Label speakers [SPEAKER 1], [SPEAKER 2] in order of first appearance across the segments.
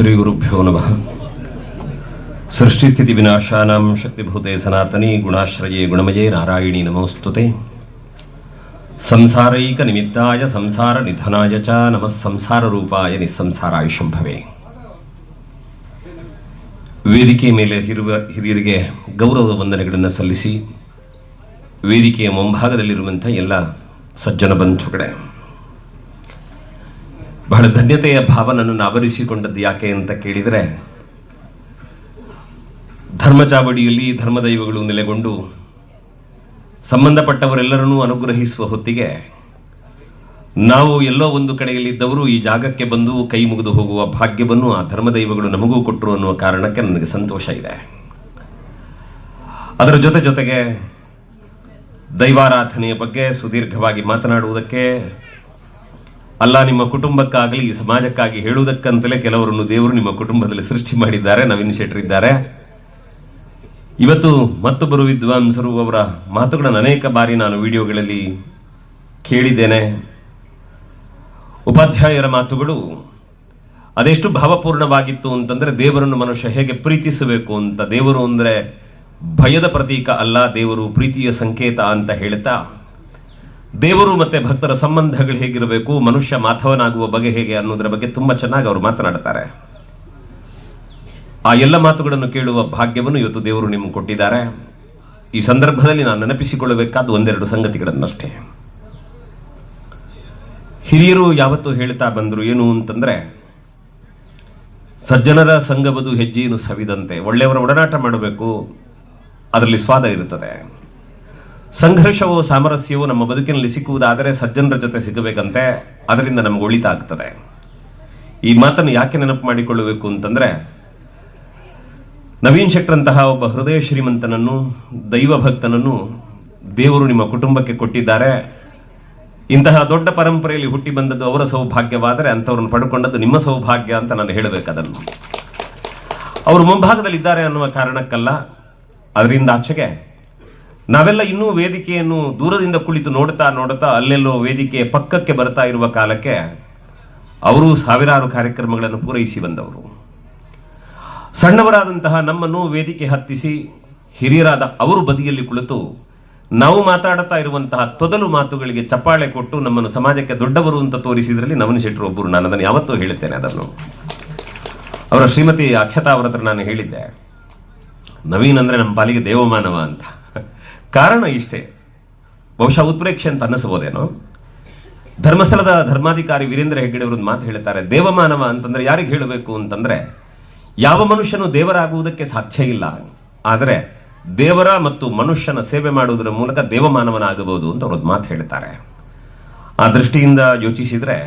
[SPEAKER 1] ಶ್ರೀ ಗುರುಭ್ಯೋ ನಮಃ ಸೃಷ್ಟಿಸ್ಥಿತಿ ವಿನಾಶಾನಾಂ ಶಕ್ತಿಭೂತೆ ಸನಾತನಿ ಗುಣಾಶ್ರಯೇ ಗುಣಮಯೇ ನಾರಾಯಣಿ ನಮೋಸ್ತುತೆ ಸಂಸಾರೈಕ ನಿಮಿತ್ತಾಯ ಸಂಸಾರ ನಿಧನಾಯ ಚ ನಮಃ ಸಂಸಾರ ರೂಪಾಯ ನಿಸ್ಸಂಸಾರಾಯ ಶಂಭವೇ ವೇದಿಕೆ ಮೇಲೆ ಹಿರುವ ಹಿರಿಯರಿಗೆ ಗೌರವ ವಂದನೆಗಳನ್ನು ಸಲ್ಲಿಸಿ, ವೇದಿಕೆಯ ಮುಂಭಾಗದಲ್ಲಿರುವಂಥ ಎಲ್ಲ ಸಜ್ಜನ ಬಂಧುಗಳೇ ಬಹಳ ಧನ್ಯತೆಯ ಭಾವನನ್ನು ಆವರಿಸಿಕೊಂಡದ್ದು ಯಾಕೆ ಅಂತ ಕೇಳಿದರೆ ಧರ್ಮಚಾವಡಿಯಲ್ಲಿ ಧರ್ಮದೈವಗಳು ನೆಲೆಗೊಂಡು ಸಂಬಂಧಪಟ್ಟವರೆಲ್ಲರನ್ನೂ ಅನುಗ್ರಹಿಸುವ ಹೊತ್ತಿಗೆ ನಾವು ಎಲ್ಲೋ ಒಂದು ಕಡೆಯಲ್ಲಿದ್ದವರು ಈ ಜಾಗಕ್ಕೆ ಬಂದು ಕೈ ಮುಗಿದು ಹೋಗುವ ಭಾಗ್ಯವನ್ನು ಆ ಧರ್ಮದೈವಗಳು ನಮಗೂ ಕೊಟ್ಟರು ಅನ್ನುವ ಕಾರಣಕ್ಕೆ ನನಗೆ ಸಂತೋಷ ಇದೆ. ಅದರ ಜೊತೆ ಜೊತೆಗೆ ದೈವಾರಾಧನೆಯ ಬಗ್ಗೆ ಸುದೀರ್ಘವಾಗಿ ಮಾತನಾಡುವುದಕ್ಕೆ ಅಲ್ಲ ನಿಮ್ಮ ಕುಟುಂಬಕ್ಕಾಗಲಿ, ಈ ಸಮಾಜಕ್ಕಾಗಿ ಹೇಳುವುದಕ್ಕಂತಲೇ ಕೆಲವರನ್ನು ದೇವರು ನಿಮ್ಮ ಕುಟುಂಬದಲ್ಲಿ ಸೃಷ್ಟಿ ಮಾಡಿದ್ದಾರೆ, ನವೀನ್ ಶೆಟ್ಟರ್ ಇದ್ದಾರೆ. ಇವತ್ತು ಮತ್ತೊಬ್ಬರು ವಿದ್ವಾಂಸರು ಅವರ ಮಾತುಗಳನ್ನು ಅನೇಕ ಬಾರಿ ನಾನು ವಿಡಿಯೋಗಳಲ್ಲಿ ಕೇಳಿದ್ದೇನೆ. ಉಪಾಧ್ಯಾಯರ ಮಾತುಗಳು, ಅದೆಷ್ಟು ಭಾವಪೂರ್ಣವಾಗಿತ್ತು ಅಂತಂದ್ರೆ ದೇವರನ್ನು ಮನುಷ್ಯ ಹೇಗೆ ಪ್ರೀತಿಸಬೇಕು ಅಂತ. ದೇವರು ಅಂದ್ರೆ ಭಯದ ಪ್ರತೀಕ ಅಲ್ಲ, ದೇವರು ಪ್ರೀತಿಯ ಸಂಕೇತ ಅಂತ ಹೇಳ್ತಾ ದೇವರು ಮತ್ತೆ ಭಕ್ತರ ಸಂಬಂಧಗಳು ಹೇಗಿರಬೇಕು, ಮನುಷ್ಯ ಮಾಧವನಾಗುವ ಬಗೆ ಹೇಗೆ ಅನ್ನೋದರ ಬಗ್ಗೆ ತುಂಬಾ ಚೆನ್ನಾಗಿ ಅವರು ಮಾತನಾಡ್ತಾರೆ. ಆ ಎಲ್ಲ ಮಾತುಗಳನ್ನು ಕೇಳುವ ಭಾಗ್ಯವನ್ನು ಇವತ್ತು ದೇವರು ನಿಮಗೆ ಕೊಟ್ಟಿದ್ದಾರೆ. ಈ ಸಂದರ್ಭದಲ್ಲಿ ನಾನು ನೆನಪಿಸಿಕೊಳ್ಳಬೇಕಾದ ಒಂದೆರಡು ಸಂಗತಿಗಳನ್ನಷ್ಟೇ. ಹಿರಿಯರು ಯಾವತ್ತೂ ಹೇಳ್ತಾ ಬಂದರು ಏನು ಅಂತಂದ್ರೆ, ಸಜ್ಜನರ ಸಂಗಬದು ಹೆಜ್ಜೆಯನ್ನು ಸವಿದಂತೆ, ಒಳ್ಳೆಯವರ ಒಡನಾಟ ಮಾಡಬೇಕು, ಅದರಲ್ಲಿ ಸ್ವಾದ ಇರುತ್ತದೆ. ಸಂಘರ್ಷವೋ ಸಾಮರಸ್ಯವೋ ನಮ್ಮ ಬದುಕಿನಲ್ಲಿ ಸಿಕ್ಕುವುದಾದರೆ ಸಜ್ಜನರ ಜೊತೆ ಸಿಗಬೇಕಂತೆ ಅದರಿಂದ ನಮಗೆ ಒಳಿತ ಆಗ್ತದೆ ಈ ಮಾತನ್ನು ಯಾಕೆ ನೆನಪು ಮಾಡಿಕೊಳ್ಳಬೇಕು ಅಂತಂದ್ರೆ, ನವೀನ್ ಶೆಟ್ಟರಂತಹ ಒಬ್ಬ ಹೃದಯ ಶ್ರೀಮಂತನನ್ನು, ದೈವ ಭಕ್ತನನ್ನು ದೇವರು ನಿಮ್ಮ ಕುಟುಂಬಕ್ಕೆ ಕೊಟ್ಟಿದ್ದಾರೆ. ಇಂತಹ ದೊಡ್ಡ ಪರಂಪರೆಯಲ್ಲಿ ಹುಟ್ಟಿ ಬಂದದ್ದು ಅವರ ಸೌಭಾಗ್ಯವಾದರೆ ಅಂಥವ್ರನ್ನು ಪಡ್ಕೊಂಡದ್ದು ನಿಮ್ಮ ಸೌಭಾಗ್ಯ ಅಂತ ನಾನು ಹೇಳಬೇಕು ಅದನ್ನು. ಅವರು ಮುಂಭಾಗದಲ್ಲಿದ್ದಾರೆ ಅನ್ನುವ ಕಾರಣಕ್ಕಲ್ಲ, ಅದರಿಂದ ಆಚೆಗೆ ನಾವೆಲ್ಲ ಇನ್ನೂ ವೇದಿಕೆಯನ್ನು ದೂರದಿಂದ ಕುಳಿತು ನೋಡ್ತಾ ನೋಡ್ತಾ ಅಲ್ಲೆಲ್ಲೋ ವೇದಿಕೆ ಪಕ್ಕಕ್ಕೆ ಬರ್ತಾ ಇರುವ ಕಾಲಕ್ಕೆ ಅವರು ಸಾವಿರಾರು ಕಾರ್ಯಕ್ರಮಗಳನ್ನು ಪೂರೈಸಿ ಬಂದವರು. ಸಣ್ಣವರಾದಂತಹ ನಮ್ಮನ್ನು ವೇದಿಕೆ ಹತ್ತಿಸಿ ಹಿರಿಯರಾದ ಅವರು ಬದಿಯಲ್ಲಿ ಕುಳಿತು ನಾವು ಮಾತಾಡುತ್ತಾ ಇರುವಂತಹ ತೊದಲು ಮಾತುಗಳಿಗೆ ಚಪ್ಪಾಳೆ ಕೊಟ್ಟು ನಮ್ಮನ್ನು ಸಮಾಜಕ್ಕೆ ದೊಡ್ಡವರು ಅಂತ ತೋರಿಸಿದ್ರಲ್ಲಿ ನವನ ಶೆಟ್ಟರು ಒಬ್ಬರು. ನಾನು ಅದನ್ನು ಯಾವತ್ತೂ ಹೇಳುತ್ತೇನೆ ಅದನ್ನು. ಅವರ ಶ್ರೀಮತಿ ಅಕ್ಷತಾ ಅವರ ಹತ್ರ ನಾನು ಹೇಳಿದ್ದೆ, ನವೀನ್ ಅಂದ್ರೆ ನಮ್ಮ ಪಾಲಿಗೆ ದೇವಮಾನವ ಅಂತ. ಕಾರಣ ಇಷ್ಟೇ. ಬಹುಶಃ ಉತ್ಪ್ರೇಕ್ಷೆ ಅಂತ ಅನ್ನಿಸಬಹುದೇನೋ ಧರ್ಮಸ್ಥಳದ ಧರ್ಮಾಧಿಕಾರಿ ವೀರೇಂದ್ರ ಹೆಗ್ಗಡೆ ಅವರೊಂದು ಮಾತು ಹೇಳ್ತಾರೆ, ದೇವಮಾನವ ಅಂತಂದ್ರೆ ಯಾರಿಗೆ ಹೇಳಬೇಕು ಅಂತಂದ್ರೆ, ಯಾವ ಮನುಷ್ಯನು ದೇವರಾಗುವುದಕ್ಕೆ ಸಾಧ್ಯ ಇಲ್ಲ, ಆದರೆ ದೇವರ ಮತ್ತು ಮನುಷ್ಯನ ಸೇವೆ ಮಾಡುವುದರ ಮೂಲಕ ದೇವಮಾನವನಾಗಬಹುದು ಅಂತ ಅವ್ರದ್ದು ಮಾತು ಹೇಳ್ತಾರೆ. ಆ ದೃಷ್ಟಿಯಿಂದ ಯೋಚಿಸಿದ್ರೆ,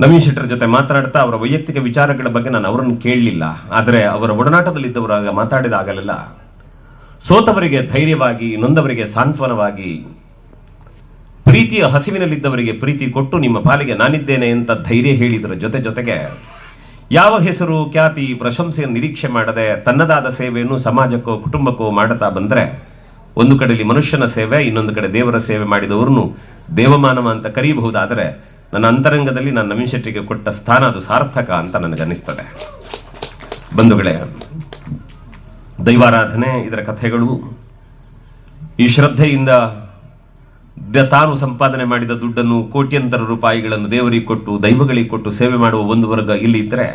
[SPEAKER 1] ನವೀನ್ ಶೆಟ್ಟರ್ ಜೊತೆ ಮಾತನಾಡ್ತಾ ಅವರ ವೈಯಕ್ತಿಕ ವಿಚಾರಗಳ ಬಗ್ಗೆ ನಾನು ಅವರನ್ನು ಕೇಳಲಿಲ್ಲ, ಆದರೆ ಅವರ ಒಡನಾಟದಲ್ಲಿದ್ದವರಾಗ ಮಾತಾಡಿದಾಗಲೆಲ್ಲ ಸೋತವರಿಗೆ ಧೈರ್ಯವಾಗಿ, ನೊಂದವರಿಗೆ ಸಾಂತ್ವನವಾಗಿ, ಪ್ರೀತಿಯ ಹಸಿವಿನಲ್ಲಿದ್ದವರಿಗೆ ಪ್ರೀತಿ ಕೊಟ್ಟು ನಿಮ್ಮ ಪಾಲಿಗೆ ನಾನಿದ್ದೇನೆ ಅಂತ ಧೈರ್ಯ ಹೇಳಿದರ ಜೊತೆ ಜೊತೆಗೆ, ಯಾವ ಹೆಸರು, ಖ್ಯಾತಿ ಪ್ರಶಂಸೆಯನ್ನು ನಿರೀಕ್ಷೆ ಮಾಡದೆ ತನ್ನದಾದ ಸೇವೆಯನ್ನು ಸಮಾಜಕ್ಕೋ, ಕುಟುಂಬಕ್ಕೋ ಮಾಡುತ್ತಾ ಬಂದರೆ, ಒಂದು ಕಡೆಯಲ್ಲಿ ಮನುಷ್ಯನ ಸೇವೆ, ಇನ್ನೊಂದು ಕಡೆ ದೇವರ ಸೇವೆ ಮಾಡಿದವರನ್ನು ದೇವಮಾನವ ಅಂತ ಕರೆಯಬಹುದಾದರೆ ನನ್ನ ಅಂತರಂಗದಲ್ಲಿ ನಾನು ನವೀನ್ ಶೆಟ್ಟಿಗೆ ಕೊಟ್ಟ ಸ್ಥಾನ ಅದು ಸಾರ್ಥಕ ಅಂತ ನನಗನ್ನಿಸ್ತದೆ. ಬಂಧುಗಳೇ ದೈವಾರಾಧನೆ, ಇದರ ಕಥೆಗಳು, ಈ ಶ್ರದ್ಧೆಯಿಂದ ತಾನು ಸಂಪಾದನೆ ಮಾಡಿದ ದುಡ್ಡನ್ನು ಕೋಟ್ಯಂತರ ರೂಪಾಯಿಗಳನ್ನು ದೇವರಿಗೆ ಕೊಟ್ಟು, ದೈವಗಳಿಗೆ ಕೊಟ್ಟು ಸೇವೆ ಮಾಡುವ ಒಂದು ವರ್ಗ ಇಲ್ಲಿ ಇದ್ದರೆ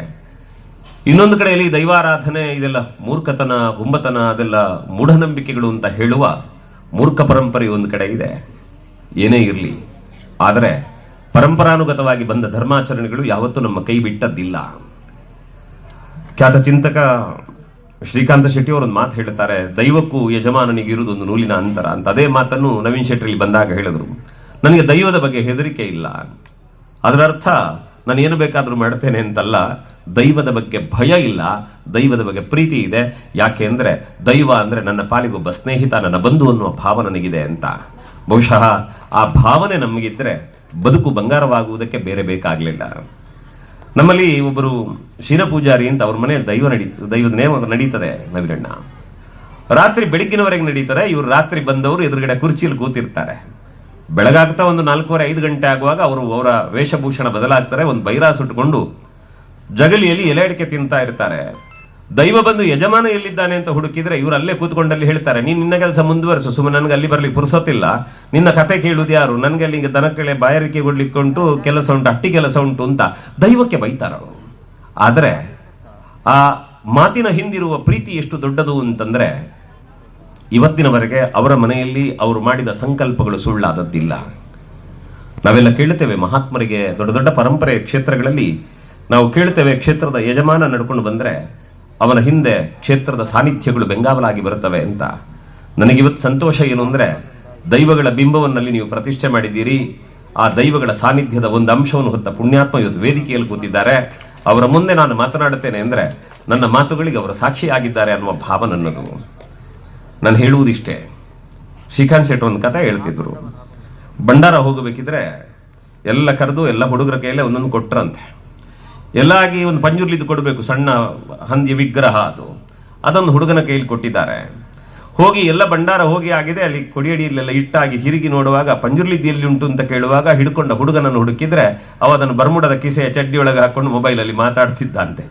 [SPEAKER 1] ಇನ್ನೊಂದು ಕಡೆಯಲ್ಲಿ ದೈವಾರಾಧನೆ, ಇದೆಲ್ಲ ಮೂರ್ಖತನ, ಹುಂಬತನ, ಅದೆಲ್ಲ ಮೂಢನಂಬಿಕೆಗಳು ಅಂತ ಹೇಳುವ ಮೂರ್ಖ ಪರಂಪರೆ ಒಂದು ಕಡೆ ಇದೆ. ಏನೇ ಇರಲಿ. ಆದರೆ ಪರಂಪರಾನುಗತವಾಗಿ ಬಂದ ಧರ್ಮಾಚರಣೆಗಳು ಯಾವತ್ತೂ ನಮ್ಮ ಕೈ ಬಿಟ್ಟದ್ದಿಲ್ಲ. ಖ್ಯಾತ ಚಿಂತಕ ಶ್ರೀಕಾಂತ ಶೆಟ್ಟಿ ಅವರೊಂದು ಮಾತು ಹೇಳ್ತಾರೆ ದೈವಕ್ಕೂ ಯಜಮಾನನಿಗೆ ಇರುವುದು ಒಂದು ನೂಲಿನ ಅಂತರ. ಅಂತ ಅದೇ ಮಾತನ್ನು ನವೀನ್ ಶೆಟ್ಟಿ ಬಂದಾಗ ಹೇಳಿದ್ರು. ನನಗೆ ದೈವದ ಬಗ್ಗೆ ಹೆದರಿಕೆ ಇಲ್ಲ. ಅದರ ಅರ್ಥ, ನಾನು ಏನು ಬೇಕಾದರೂ ಮಾಡ್ತೇನೆ ಅಂತಲ್ಲ, ದೈವದ ಬಗ್ಗೆ ಭಯ ಇಲ್ಲ, ದೈವದ ಬಗ್ಗೆ ಪ್ರೀತಿ ಇದೆ. ಯಾಕೆ ಅಂದರೆ, ದೈವ ಅಂದರೆ ನನ್ನ ಪಾಲಿಗೊಬ್ಬ ಸ್ನೇಹಿತ, ನನ್ನ ಬಂಧು ಅನ್ನುವ ಭಾವ ನನಗಿದೆ ಅಂತ. ಬಹುಶಃ ಆ ಭಾವನೆ ನಮಗಿದ್ರೆ ಬದುಕು ಬಂಗಾರವಾಗುವುದಕ್ಕೆ ಬೇರೆ ಬೇಕಾಗಲಿಲ್ಲ. ನಮ್ಮಲ್ಲಿ ಒಬ್ಬರು ಶಿರ ಪೂಜಾರಿ ಅಂತ ಅವ್ರ ಮನೆಯಲ್ಲಿ ದೈವ ನಡಿ, ದೈವದ ನೇಮ ನಡೀತದೆ ನವಿರಣ್ಣ. ರಾತ್ರಿ ಬೆಳಗ್ಗಿನವರೆಗೆ ನಡೀತಾರೆ ಇವರು ರಾತ್ರಿ ಬಂದವರು ಎದುರುಗಡೆ ಕುರ್ಚಿಯಲ್ಲಿ ಕೂತಿರ್ತಾರೆ. ಬೆಳಗಾಗ್ತಾ ಒಂದು ನಾಲ್ಕೂವರೆ, ಐದು ಗಂಟೆ ಆಗುವಾಗ ಅವರು ಅವರ ವೇಷಭೂಷಣ ಬದಲಾಗ್ತಾರೆ, ಒಂದು ಬೈರಾಸ್ ಸುಟ್ಟುಕೊಂಡು ಜಗಲಿಯಲ್ಲಿ ಎಲೆ ಅಡಿಕೆ ತಿಂತಾ ಇರ್ತಾರೆ. ದೈವ ಬಂದು ಯಜಮಾನ ಎಲ್ಲಿದ್ದಾನೆ ಅಂತ ಹುಡುಕಿದ್ರೆ ಇವರು ಅಲ್ಲೇ ಕೂತ್ಕೊಂಡಲ್ಲಿ ಹೇಳ್ತಾರೆ, ನೀನು ನಿನ್ನ ಕೆಲಸ ಮುಂದುವರಿಸು ಸುಮ್ಮನೆ ನನಗೆ ಅಲ್ಲಿ ಬರಲಿ ಪುರುಸೊತ್ತಿಲ್ಲ. ನಿನ್ನ ಕತೆ ಕೇಳುದು ಯಾರು? ನನಗೆ ಅಲ್ಲಿ ದನಕಳೆ ಬಾಯಾರಿಕೆ ಕೊಡ್ಲಿಕ್ಕೆ ಕೆಲಸ ಉಂಟು, ಅಟ್ಟಿ ಕೆಲಸ ಉಂಟು ಅಂತ ದೈವಕ್ಕೆ ಬೈತಾರ ಅವರು. ಆದರೆ ಆ ಮಾತಿನ ಹಿಂದಿರುವ ಪ್ರೀತಿ ಎಷ್ಟು ದೊಡ್ಡದು ಅಂತಂದ್ರೆ, ಇವತ್ತಿನವರೆಗೆ ಅವರ ಮನೆಯಲ್ಲಿ ಅವರು ಮಾಡಿದ ಸಂಕಲ್ಪಗಳು ಸುಳ್ಳಾದದ್ದಿಲ್ಲ. ನಾವೆಲ್ಲ ಕೇಳುತ್ತೇವೆ ಮಹಾತ್ಮರಿಗೆ ದೊಡ್ಡ ದೊಡ್ಡ ಪರಂಪರೆ ಕ್ಷೇತ್ರಗಳಲ್ಲಿ. ನಾವು ಕೇಳುತ್ತೇವೆ ಕ್ಷೇತ್ರದ ಯಜಮಾನ ನಡ್ಕೊಂಡು ಬಂದ್ರೆ ಅವನ ಹಿಂದೆ ಕ್ಷೇತ್ರದ ಸಾನ್ನಿಧ್ಯಗಳು ಬೆಂಗಾವಲಾಗಿ ಬರುತ್ತವೆ ಅಂತ. ನನಗಿವತ್ತು ಸಂತೋಷ ಏನು ಅಂದ್ರೆ, ದೈವಗಳ ಬಿಂಬವನ್ನಲ್ಲಿ ನೀವು ಪ್ರತಿಷ್ಠೆ ಮಾಡಿದ್ದೀರಿ. ಆ ದೈವಗಳ ಸಾನ್ನಿಧ್ಯದ ಒಂದು ಅಂಶವನ್ನು ಹೊತ್ತ ಪುಣ್ಯಾತ್ಮ ಇವತ್ತು ವೇದಿಕೆಯಲ್ಲಿ ಕೂತಿದ್ದಾರೆ. ಅವರ ಮುಂದೆ ನಾನು ಮಾತನಾಡುತ್ತೇನೆ ಅಂದ್ರೆ, ನನ್ನ ಮಾತುಗಳಿಗೆ ಅವರು ಸಾಕ್ಷಿಯಾಗಿದ್ದಾರೆ ಅನ್ನುವ ಭಾವ ನನ್ನದು ನಾನು ಹೇಳುವುದಿಷ್ಟೇ. ಶ್ರೀಕಾಂತ್ ಶೆಟ್ಟಿ ಒಂದು ಕತೆ ಹೇಳ್ತಿದ್ರು. ಭಂಡಾರ ಹೋಗಬೇಕಿದ್ರೆ ಎಲ್ಲ ಕರೆದು ಎಲ್ಲ ಹುಡುಗರ ಕೈಯಲ್ಲೇ ಒಂದೊಂದು ಕೊಟ್ರಂತೆ. ಎಲ್ಲ ಆಗಿ ಒಂದು ಪಂಜುರ್ಲಿದ್ದು ಕೊಡಬೇಕು, ಸಣ್ಣ ಹಂದಿಯ ವಿಗ್ರಹ ಅದು. ಅದೊಂದು ಹುಡುಗನ ಕೈಯಲ್ಲಿ ಕೊಟ್ಟಿದ್ದಾರೆ. ಹೋಗಿ ಎಲ್ಲ ಭಂಡಾರ ಹೋಗಿ ಆಗಿದೆ, ಅಲ್ಲಿ ಕೊಡಿಯಡಿಯಲ್ಲೆಲ್ಲ ಇಟ್ಟಾಗಿ ಹಿರಿಗಿ ನೋಡುವಾಗ, ಪಂಜುರ್ಲಿದ್ದು ಎಲ್ಲಿ ಉಂಟು ಅಂತ ಕೇಳುವಾಗ ಹಿಡ್ಕೊಂಡ ಹುಡುಗನನ್ನು ಹುಡುಕಿದ್ರೆ, ಅವ ಅದನ್ನು ಬರ್ಮುಡದ ಕಿಸೆಯ ಚಡ್ಡಿ ಒಳಗೆ ಹಾಕೊಂಡು ಮೊಬೈಲಲ್ಲಿ ಮಾತಾಡ್ತಿದ್ದಂತೆ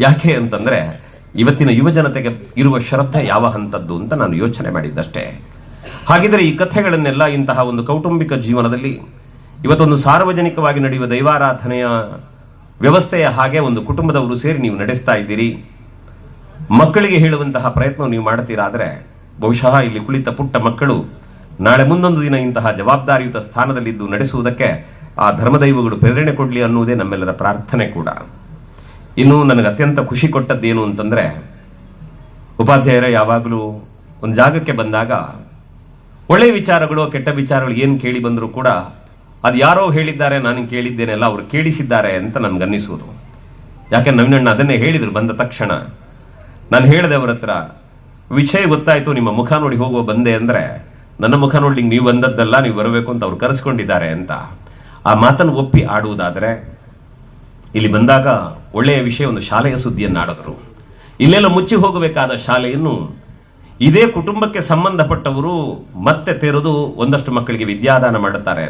[SPEAKER 1] ಯಾಕೆ ಅಂತಂದ್ರೆ, ಇವತ್ತಿನ ಯುವ ಜನತೆಗೆ ಇರುವ ಶ್ರದ್ಧೆ ಯಾವ ಹಂತದ್ದು ಅಂತ ನಾನು ಯೋಚನೆ ಮಾಡಿದ್ದಷ್ಟೇ. ಹಾಗಿದ್ರೆ ಈ ಕಥೆಗಳನ್ನೆಲ್ಲ ಇಂತಹ ಒಂದು ಕೌಟುಂಬಿಕ ಜೀವನದಲ್ಲಿ, ಇವತ್ತೊಂದು ಸಾರ್ವಜನಿಕವಾಗಿ ನಡೆಯುವ ದೈವಾರಾಧನೆಯ ವ್ಯವಸ್ಥೆಯ ಹಾಗೆ ಒಂದು ಕುಟುಂಬದವರು ಸೇರಿ ನೀವು ನಡೆಸ್ತಾ ಇದ್ದೀರಿ. ಮಕ್ಕಳಿಗೆ ಹೇಳುವಂತಹ ಪ್ರಯತ್ನ ನೀವು ಮಾಡ್ತೀರಾದರೆ ಬಹುಶಃ ಇಲ್ಲಿ ಕುಳಿತ ಪುಟ್ಟ ಮಕ್ಕಳು ನಾಳೆ ಮುಂದೊಂದು ದಿನ ಇಂತಹ ಜವಾಬ್ದಾರಿಯುತ ಸ್ಥಾನದಲ್ಲಿದ್ದು ನಡೆಸುವುದಕ್ಕೆ ಆ ಧರ್ಮದೈವಗಳು ಪ್ರೇರಣೆ ಕೊಡಲಿ ಅನ್ನುವುದೇ ನಮ್ಮೆಲ್ಲರ ಪ್ರಾರ್ಥನೆ ಕೂಡ. ಇನ್ನು ನನಗೆ ಅತ್ಯಂತ ಖುಷಿ ಕೊಟ್ಟದ್ದೇನು ಅಂತಂದರೆ, ಉಪಾಧ್ಯಾಯರ ಯಾವಾಗಲೂ ಒಂದು ಜಾಗಕ್ಕೆ ಬಂದಾಗ ಒಳ್ಳೆಯ ವಿಚಾರಗಳು ಕೆಟ್ಟ ವಿಚಾರಗಳು ಏನು ಕೇಳಿ ಬಂದರೂ ಕೂಡ ಅದು ಯಾರೋ ಹೇಳಿದ್ದಾರೆ, ನಾನು ಕೇಳಿದ್ದೇನೆಲ್ಲ ಅವರು ಕೇಳಿಸಿದ್ದಾರೆ ಅಂತ ನನ್ಗನ್ನಿಸುವುದು ಯಾಕೆ ನವೀನಣ್ಣ ಅದನ್ನೇ ಹೇಳಿದರು ಬಂದ ತಕ್ಷಣ. ನಾನು ಹೇಳಿದೆ ಅವರ ಹತ್ರ, ವಿಷಯ ಗೊತ್ತಾಯಿತು, ನಿಮ್ಮ ಮುಖ ನೋಡಿ ಹೋಗುವ ಬಂದೆ ಅಂದರೆ, ನನ್ನ ಮುಖ ನೋಡಿ ನೀವು ಬಂದದ್ದಲ್ಲ, ನೀವು ಬರಬೇಕು ಅಂತ ಅವ್ರು ಕರೆಸ್ಕೊಂಡಿದ್ದಾರೆ ಅಂತ. ಆ ಮಾತನ್ನು ಒಪ್ಪಿ ಆಡುವುದಾದರೆ, ಇಲ್ಲಿ ಬಂದಾಗ ಒಳ್ಳೆಯ ವಿಷಯ ಒಂದು ಶಾಲೆಯ ಸುದ್ದಿಯನ್ನಾಡಿದ್ರು ಇಲ್ಲೆಲ್ಲ ಮುಚ್ಚಿ ಹೋಗಬೇಕಾದ ಶಾಲೆಯನ್ನು ಇದೇ ಕುಟುಂಬಕ್ಕೆ ಸಂಬಂಧಪಟ್ಟವರು ಮತ್ತೆ ತೆರೆದು ಒಂದಷ್ಟು ಮಕ್ಕಳಿಗೆ ವಿದ್ಯಾದಾನ ಮಾಡುತ್ತಾರೆ.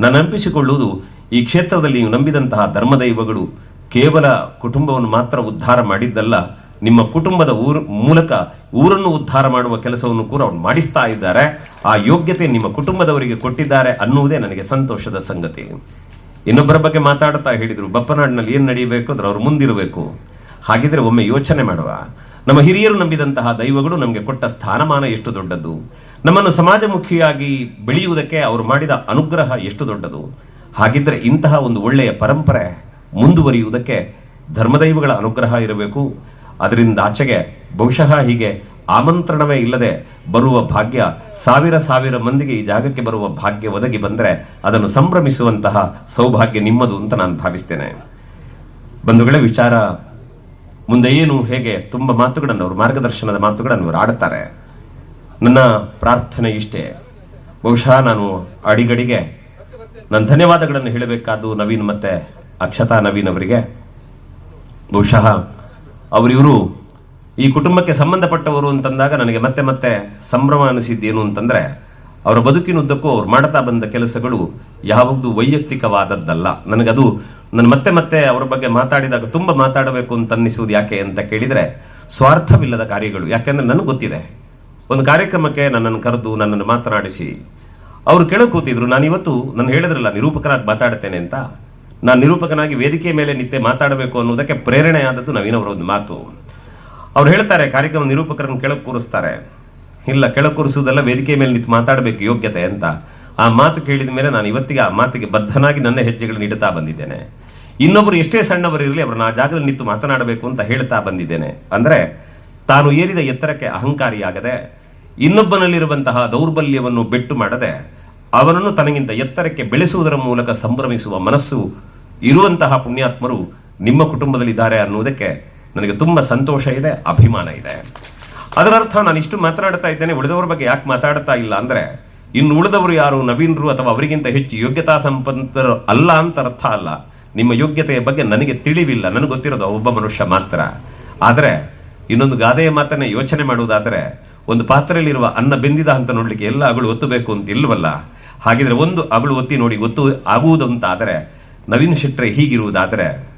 [SPEAKER 1] ನಾನು ನೆನಪಿಸಿಕೊಳ್ಳುವುದು ಈ ಕ್ಷೇತ್ರದಲ್ಲಿ ನೀವು ನಂಬಿದಂತಹ ಧರ್ಮದೈವಗಳು ಕೇವಲ ಕುಟುಂಬವನ್ನು ಮಾತ್ರ ಉದ್ಧಾರ ಮಾಡಿದ್ದಲ್ಲ, ನಿಮ್ಮ ಕುಟುಂಬದ ಊರು ಮೂಲಕ ಊರನ್ನು ಉದ್ಧಾರ ಮಾಡುವ ಕೆಲಸವನ್ನು ಕೂಡ ಅವ್ರು ಮಾಡಿಸ್ತಾ ಇದ್ದಾರೆ. ಆ ಯೋಗ್ಯತೆ ನಿಮ್ಮ ಕುಟುಂಬದವರಿಗೆ ಕೊಟ್ಟಿದ್ದಾರೆ ಅನ್ನುವುದೇ ನನಗೆ ಸಂತೋಷದ ಸಂಗತಿ. ಇನ್ನೊಬ್ಬರ ಬಗ್ಗೆ ಮಾತಾಡ್ತಾ ಹೇಳಿದ್ರು, ಬಪ್ಪನಾಡಿನಲ್ಲಿ ಏನು ನಡೆಯಬೇಕು ಅಂದ್ರೆ ಅವ್ರು ಮುಂದಿರಬೇಕು. ಹಾಗಿದ್ರೆ ಒಮ್ಮೆ ಯೋಚನೆ ಮಾಡುವ. ನಮ್ಮ ಹಿರಿಯರು ನಂಬಿದಂತಹ ದೈವಗಳು ನಮಗೆ ಕೊಟ್ಟ ಸ್ಥಾನಮಾನ ಎಷ್ಟು ದೊಡ್ಡದು ನಮ್ಮನ್ನು ಸಮಾಜಮುಖಿಯಾಗಿ ಬೆಳೆಯುವುದಕ್ಕೆ ಅವರು ಮಾಡಿದ ಅನುಗ್ರಹ ಎಷ್ಟು ದೊಡ್ಡದು. ಹಾಗಿದ್ರೆ ಇಂತಹ ಒಂದು ಒಳ್ಳೆಯ ಪರಂಪರೆ ಮುಂದುವರಿಯುವುದಕ್ಕೆ ಧರ್ಮದೈವಗಳ ಅನುಗ್ರಹ ಇರಬೇಕು. ಅದರಿಂದ ಆಚೆಗೆ ಬಹುಶಃ ಹೀಗೆ ಆಮಂತ್ರಣವೇ ಇಲ್ಲದೆ ಬರುವ ಭಾಗ್ಯ ಸಾವಿರ ಸಾವಿರ ಮಂದಿಗೆ ಈ ಜಾಗಕ್ಕೆ ಬರುವ ಭಾಗ್ಯ ಒದಗಿ ಬಂದರೆ ಅದನ್ನು ಸಂಭ್ರಮಿಸುವಂತಹ ಸೌಭಾಗ್ಯ ನಿಮ್ಮದು ಅಂತ ನಾನು ಭಾವಿಸ್ತೇನೆ. ಬಂಧುಗಳ, ವಿಚಾರ ಮುಂದೆ ಏನು ಹೇಗೆ ತುಂಬ ಮಾತುಗಳನ್ನು ಅವರು ಮಾರ್ಗದರ್ಶನದ ಮಾತುಗಳನ್ನು ಅವರು ಆಡುತ್ತಾರೆ. ನನ್ನ ಪ್ರಾರ್ಥನೆ ಇಷ್ಟೇ. ಬಹುಶಃ ನಾನು ಅಡಿಗಡಿಗೆ ನನ್ನ ಧನ್ಯವಾದಗಳನ್ನು ಹೇಳಬೇಕಾದ್ದು ನವೀನ್ ಮತ್ತೆ ಅಕ್ಷತಾ ನವೀನ್ ಅವರಿಗೆ. ಬಹುಶಃ ಅವರಿವರು ಈ ಕುಟುಂಬಕ್ಕೆ ಸಂಬಂಧಪಟ್ಟವರು ಅಂತಂದಾಗ ನನಗೆ ಮತ್ತೆ ಮತ್ತೆ ಸಂಭ್ರಮ ಅನಿಸಿದ್ದೇನು ಅಂತಂದ್ರೆ, ಅವರ ಬದುಕಿನುದ್ದಕ್ಕೂ ಅವ್ರು ಮಾಡ್ತಾ ಬಂದ ಕೆಲಸಗಳು ಯಾವುದು ವೈಯಕ್ತಿಕವಾದದ್ದಲ್ಲ. ನನಗದು ನಾನು ಮತ್ತೆ ಮತ್ತೆ ಅವರ ಬಗ್ಗೆ ಮಾತಾಡಿದಾಗ ತುಂಬ ಮಾತಾಡಬೇಕು ಅಂತ ಅನ್ನಿಸುವುದು ಯಾಕೆ ಅಂತ ಕೇಳಿದರೆ, ಸ್ವಾರ್ಥವಿಲ್ಲದ ಕಾರ್ಯಗಳು. ಯಾಕೆಂದ್ರೆ ನನಗೆ ಗೊತ್ತಿದೆ ಒಂದು ಕಾರ್ಯಕ್ರಮಕ್ಕೆ ನನ್ನನ್ನು ಕರೆದು ನನ್ನನ್ನು ಮಾತನಾಡಿಸಿ. ಅವರು ಕೆಳಗೆ ಕೂತಿದ್ರು ನಾನು ಇವತ್ತು ನಾನು ಹೇಳಿದ್ರಲ್ಲ, ನಿರೂಪಕರಾಗಿ ಮಾತಾಡ್ತೇನೆ ಅಂತ. ನಾನು ನಿರೂಪಕನಾಗಿ ವೇದಿಕೆ ಮೇಲೆ ನಿತ್ಯ ಮಾತಾಡಬೇಕು ಅನ್ನೋದಕ್ಕೆ ಪ್ರೇರಣೆ ಆದದ್ದು ನವೀನವರ ಒಂದು ಮಾತು. ಅವ್ರು ಹೇಳ್ತಾರೆ, ಕಾರ್ಯಕ್ರಮ ನಿರೂಪಕರನ್ನು ಕೆಳಗೆ ಕೂರಿಸ್ತಾರೆ ಇಲ್ಲ ಕೆಳಗೆ ಕೂರಿಸುವುದೆಲ್ಲ ವೇದಿಕೆ ಮೇಲೆ ನಿಂತು ಮಾತಾಡಬೇಕು, ಯೋಗ್ಯತೆ ಅಂತ. ಆ ಮಾತು ಕೇಳಿದ ಮೇಲೆ ನಾನು ಇವತ್ತಿಗೆ ಆ ಮಾತಿಗೆ ಬದ್ಧನಾಗಿ ನನ್ನ ಹೆಜ್ಜೆಗಳನ್ನು ಇಡುತ್ತಾ ಬಂದಿದ್ದೇನೆ. ಇನ್ನೊಬ್ಬರು ಎಷ್ಟೇ ಸಣ್ಣವರು ಇರಲಿ ಅವರನ್ನ ಆ ಜಾಗದಲ್ಲಿ ನಿಂತು ಮಾತನಾಡಬೇಕು ಅಂತ ಹೇಳ್ತಾ ಬಂದಿದ್ದೇನೆ. ಅಂದ್ರೆ, ತಾನು ಏರಿದ ಎತ್ತರಕ್ಕೆ ಅಹಂಕಾರಿಯಾಗದೆ ಇನ್ನೊಬ್ಬನಲ್ಲಿರುವಂತಹ ದೌರ್ಬಲ್ಯವನ್ನು ಬೆಟ್ಟು ಮಾಡದೆ ಅವನನ್ನು ತನಗಿಂತ ಎತ್ತರಕ್ಕೆ ಬೆಳೆಸುವುದರ ಮೂಲಕ ಸಂಭ್ರಮಿಸುವ ಮನಸ್ಸು ಇರುವಂತಹ ಪುಣ್ಯಾತ್ಮರು ನಿಮ್ಮ ಕುಟುಂಬದಲ್ಲಿದ್ದಾರೆ ಅನ್ನುವುದಕ್ಕೆ ನನಗೆ ತುಂಬಾ ಸಂತೋಷ ಇದೆ, ಅಭಿಮಾನ ಇದೆ. ಅದರರ್ಥ ನಾನು ಇಷ್ಟು ಮಾತನಾಡ್ತಾ ಇದ್ದೇನೆ, ಉಳಿದವರ ಬಗ್ಗೆ ಯಾಕೆ ಮಾತಾಡ್ತಾ ಇಲ್ಲ ಅಂದ್ರೆ, ಇನ್ನು ಉಳಿದವರು ಯಾರು, ನವೀನರು ಅಥವಾ ಅವರಿಗಿಂತ ಹೆಚ್ಚು ಯೋಗ್ಯತಾ ಸಂಪನ್ನರು ಅಲ್ಲ ಅಂತ ಅರ್ಥ ಅಲ್ಲ. ನಿಮ್ಮ ಯೋಗ್ಯತೆಯ ಬಗ್ಗೆ ನನಗೆ ತಿಳಿವಿಲ್ಲ, ನನಗೆ ಗೊತ್ತಿರೋದು ಒಬ್ಬ ಮನುಷ್ಯ ಮಾತ್ರ. ಆದರೆ ಇನ್ನೊಂದು ಗಾದೆಯ ಮಾತನ್ನ ಯೋಚನೆ ಮಾಡುವುದಾದರೆ ಒಂದು ಪಾತ್ರೆಯಲ್ಲಿರುವ ಅನ್ನ ಬೆಂದಿದ ಅಂತ ನೋಡಲಿಕ್ಕೆ ಎಲ್ಲ ಅಗಳು ಒತ್ತಬೇಕು ಅಂತ ಇಲ್ವಲ್ಲ? ಹಾಗಿದ್ರೆ ಒಂದು ಅಗಳು ಒತ್ತಿ ನೋಡಿ ಒತ್ತು ಆಗುವುದು ಅಂತ ಆದರೆ ನವೀನ್ ಶೆಟ್ಟರೆ ಹೀಗಿರುವುದಾದರೆ,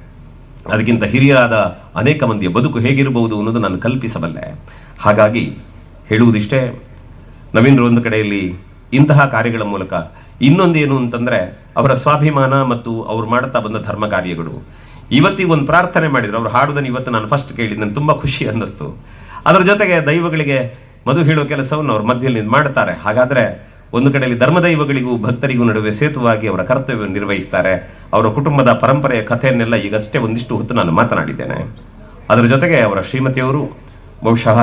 [SPEAKER 1] ಅದಕ್ಕಿಂತ ಹಿರಿಯರಾದ ಅನೇಕ ಮಂದಿಯ ಬದುಕು ಹೇಗಿರಬಹುದು ಅನ್ನೋದು ನಾನು ಕಲ್ಪಿಸಬಲ್ಲೆ. ಹಾಗಾಗಿ ಹೇಳುವುದಿಷ್ಟೇ, ನವೀನ್ರು ಒಂದು ಕಡೆಯಲ್ಲಿ ಇಂತಹ ಕಾರ್ಯಗಳ ಮೂಲಕ ಇನ್ನೊಂದೇನು ಅಂತಂದ್ರೆ ಅವರ ಸ್ವಾಭಿಮಾನ ಮತ್ತು ಅವ್ರು ಮಾಡುತ್ತಾ ಬಂದ ಧರ್ಮ ಕಾರ್ಯಗಳು. ಇವತ್ತಿಗೆ ಒಂದು ಪ್ರಾರ್ಥನೆ ಮಾಡಿದ್ರು. ಅವ್ರು ಹಾಡುವುದನ್ನು ಇವತ್ತು ನಾನು ಫಸ್ಟ್ ಕೇಳಿದ್ದು ನಾನು ತುಂಬಾ ಖುಷಿ ಅನ್ನಿಸ್ತು. ಅದರ ಜೊತೆಗೆ ದೈವಗಳಿಗೆ ಮಧು ಹೇಳೋ ಕೆಲಸವನ್ನು ಅವ್ರ ಮಧ್ಯದಲ್ಲಿ ಮಾಡ್ತಾರೆ. ಹಾಗಾದ್ರೆ ಒಂದು ಕಡೆಯಲ್ಲಿ ಧರ್ಮದೈವಗಳಿಗೂ ಭಕ್ತರಿಗೂ ನಡುವೆ ಸೇತುವಾಗಿ ಅವರ ಕರ್ತವ್ಯ ನಿರ್ವಹಿಸ್ತಾರೆ. ಅವರ ಕುಟುಂಬದ ಪರಂಪರೆಯ ಕಥೆಯನ್ನೆಲ್ಲ ಈಗಷ್ಟೇ ಒಂದಿಷ್ಟು ಹೊತ್ತು ನಾನು ಮಾತನಾಡಿದ್ದೇನೆ. ಅದರ ಜೊತೆಗೆ ಅವರ ಶ್ರೀಮತಿಯವರು ಬಹುಶಃ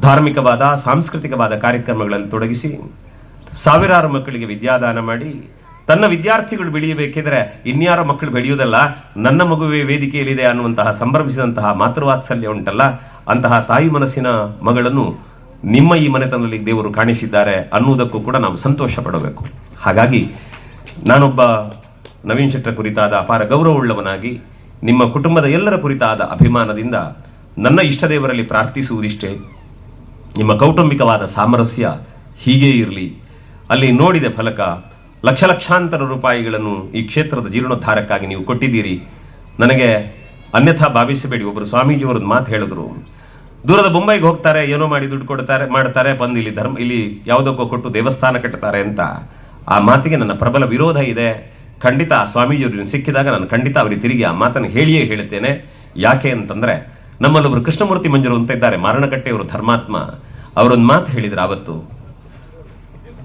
[SPEAKER 1] ಧಾರ್ಮಿಕವಾದ, ಸಾಂಸ್ಕೃತಿಕವಾದ ಕಾರ್ಯಕ್ರಮಗಳನ್ನು ತೊಡಗಿಸಿ ಸಾವಿರಾರು ಮಕ್ಕಳಿಗೆ ವಿದ್ಯಾದಾನ ಮಾಡಿ, ತನ್ನ ವಿದ್ಯಾರ್ಥಿಗಳು ಬೆಳೆಯಬೇಕಿದ್ರೆ ಇನ್ಯಾರ ಮಕ್ಕಳು ಬೆಳೆಯುವುದಲ್ಲ, ನನ್ನ ಮಗುವೆ ವೇದಿಕೆಯಲ್ಲಿದೆ ಅನ್ನುವಂತಹ, ಸಂಭ್ರಮಿಸಿದಂತಹ ಮಾತೃವಾತ್ಸಲ್ಯ ಉಂಟಲ್ಲ ಅಂತಹ ತಾಯಿ ಮನಸ್ಸಿನ ಮಗಳನ್ನು ನಿಮ್ಮ ಈ ಮನೆತನದಲ್ಲಿ ದೇವರು ಕಾಣಿಸಿದ್ದಾರೆ ಅನ್ನುವುದಕ್ಕೂ ಕೂಡ ನಾವು ಸಂತೋಷ ಪಡಬೇಕು ಹಾಗಾಗಿ ನಾನೊಬ್ಬ ನವೀನ್ ಶೆಟ್ಟರ ಕುರಿತಾದ ಅಪಾರ ಗೌರವವುಳ್ಳವನಾಗಿ ನಿಮ್ಮ ಕುಟುಂಬದ ಎಲ್ಲರ ಕುರಿತಾದ ಅಭಿಮಾನದಿಂದ ನನ್ನ ಇಷ್ಟದೇವರಲ್ಲಿ ಪ್ರಾರ್ಥಿಸುವುದಿಷ್ಟೇ. ನಿಮ್ಮ ಕೌಟುಂಬಿಕವಾದ ಸಾಮರಸ್ಯ ಹೀಗೇ ಇರಲಿ. ಅಲ್ಲಿ ನೋಡಿದ ಫಲಕ ಲಕ್ಷ ಲಕ್ಷಾಂತರ ರೂಪಾಯಿಗಳನ್ನು ಈ ಕ್ಷೇತ್ರದ ಜೀರ್ಣೋದ್ಧಾರಕ್ಕಾಗಿ ನೀವು ಕೊಟ್ಟಿದ್ದೀರಿ. ನನಗೆ ಅನ್ಯಥಾ ಭಾವಿಸಬೇಡಿ, ಒಬ್ಬರು ಸ್ವಾಮೀಜಿಯವರದ್ದು ಮಾತು ಹೇಳಿದ್ರು. ದೂರದ ಬೊಂಬೈಗೆ ಹೋಗ್ತಾರೆ, ಏನೋ ಮಾಡಿ ದುಡ್ಡು ಕೊಡ್ತಾರೆ, ಮಾಡ್ತಾರೆ, ಬಂದು ಇಲ್ಲಿ ಧರ್ಮ, ಇಲ್ಲಿ ಯಾವುದಕ್ಕೋ ಕೊಟ್ಟು ದೇವಸ್ಥಾನ ಕಟ್ಟುತ್ತಾರೆ ಅಂತ ಆ ಮಾತಿಗೆ ನನ್ನ ಪ್ರಬಲ ವಿರೋಧ ಇದೆ. ಖಂಡಿತ ಆ ಸ್ವಾಮೀಜಿಯವರು ಸಿಕ್ಕಿದಾಗ ನಾನು ಖಂಡಿತ ಅವರಿಗೆ ತಿರುಗಿ ಆ ಮಾತನ್ನು ಹೇಳಿಯೇ ಹೇಳುತ್ತೇನೆ ಯಾಕೆ ಅಂತಂದ್ರೆ ನಮ್ಮಲ್ಲೊಬ್ರು ಕೃಷ್ಣಮೂರ್ತಿ ಮಂಜರು ಅಂತ ಇದ್ದಾರೆ, ಮಾರಣಕಟ್ಟೆಯವರು ಧರ್ಮಾತ್ಮ. ಅವರೊಂದು ಮಾತು ಹೇಳಿದ್ರು ಆವತ್ತು.